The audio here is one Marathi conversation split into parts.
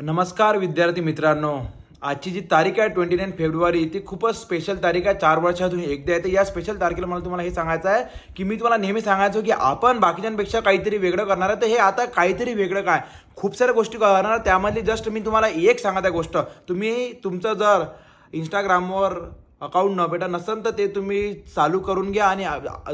नमस्कार विद्यार्थी मित्रांनो. आजची जी तारीख आहे ट्वेंटी नाईन फेब्रुवारी ती खूपच स्पेशल तारीख आहे. चार वर्षातून एकदा येते. या स्पेशल तारखेला मला तुम्हाला हे सांगायचं आहे की मी तुम्हाला नेहमी सांगायचो की आपण बाकीच्यांपेक्षा काहीतरी वेगळं करणार आहे. तर हे आता काहीतरी वेगळं काय? खूप साऱ्या गोष्टी करणार. त्यामधली जस्ट मी तुम्हाला एक सांगत आहे गोष्ट. तुम्ही तुमचं जर इंस्टाग्रामवर अकाउंट न भेटा नसेल तर ते तुम्ही चालू करून घ्या आणि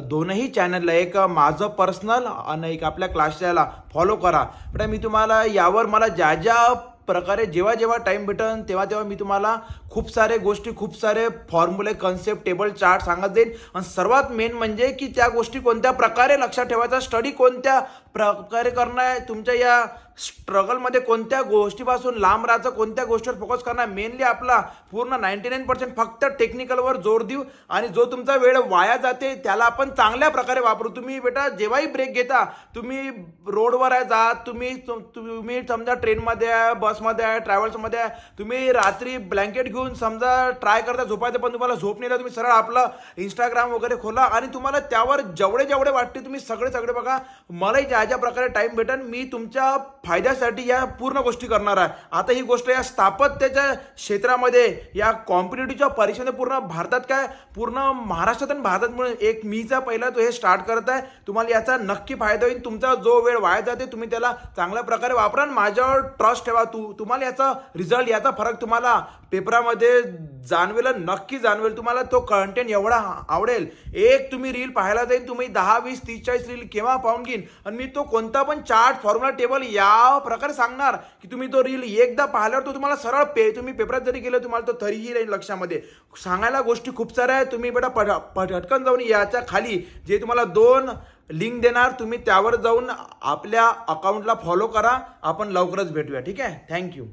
दोनही चॅनलला एक माझं पर्सनल आणि एक आपल्या क्लासच्याला फॉलो करा. पण मी तुम्हाला यावर मला ज्या ज्या प्रकारे जेव्हा जेव्हा टाईम भेटेल तेव्हा तेव्हा मी तुम्हाला खूप सारे गोष्टी खूप सारे फॉर्म्युले कन्सेप्ट टेबल चार्ट सांगत देईन आणि सर्वात मेन म्हणजे की त्या गोष्टी कोणत्या प्रकारे लक्षात ठेवायचा स्टडी कोणत्या प्रकारे करणं आहे तुमच्या या स्ट्रगलमध्ये कोणत्या गोष्टीपासून लांब राहायचं कोणत्या गोष्टीवर फोकस करणार मेनली आपला पूर्ण नाईन्टी नाईन पर्सेंट फक्त टेक्निकलवर जोर देऊ. आणि जो तुमचा वेळ वाया जाते त्याला आपण चांगल्या प्रकारे वापरू. तुम्ही बेटा जेव्हाही ब्रेक घेता तुम्ही रोडवर आहे जात तुम्ही तुम्ही समजा ट्रेनमध्ये आहे बसमध्ये आहे ट्रॅव्हल्समध्ये आहे. तुम्ही रात्री ब्लँकेट घेऊन समजा ट्राय करता झोपायचं पण तुम्हाला झोप नाही तुम्ही सरळ आपलं इंस्टाग्राम वगैरे खोला आणि तुम्हाला त्यावर जेवढे जेवढे वाटते तुम्ही सगळे सगळे बघा. मलाही ज्या ज्या प्रकारे टाईम भेटेल मी तुमच्या फायद्यासाठी या पूर्ण गोष्टी करणार आहे. आता ही गोष्ट या स्थापत्याच्या क्षेत्रामध्ये या कॉम्पिटेटिव्हच्या परीक्षेने पूर्ण भारतात काय? पूर्ण महाराष्ट्रात आणि भारतात म्हणून एक मीचा पहिला तो हे स्टार्ट करत आहे. तुम्हाला याचा नक्की फायदा होईल. तुमचा जो वेळ वाया जाते तुम्ही त्याला चांगल्या प्रकारे वापरा माझ्यावर ट्रस्ट ठेवा. तू तुम्हाला याचा रिझल्ट याचा फरक तुम्हाला पेपरामध्ये जाणवेल नक्की जाणवेल. तुम्हाला तो कंटेंट एवढा आवडेल. एक तुम्ही रील पाहायला जाईल तुम्ही दहा वीस तीस चाळीस रील केव्हा पाहून घेईन? आणि मी तो कोणता पण चार्ट फॉर्म्युला टेबल या प्रकारे सांगणार की तुम्ही तो रील एकदा पाहिल्यावर तो तुम्हाला सरळ पे तुम्ही पेपरात जरी गेलं तुम्हाला तो तरीही राहील लक्षामध्ये. सांगायला गोष्टी खूप साऱ्या आहेत. तुम्ही बेटा पट पटकन जाऊन याच्या खाली जे तुम्हाला दोन लिंक देणार तुम्ही त्यावर जाऊन आपल्या अकाउंटला फॉलो करा आपण लवकरच भेटूया ठीक आहे? थँक्यू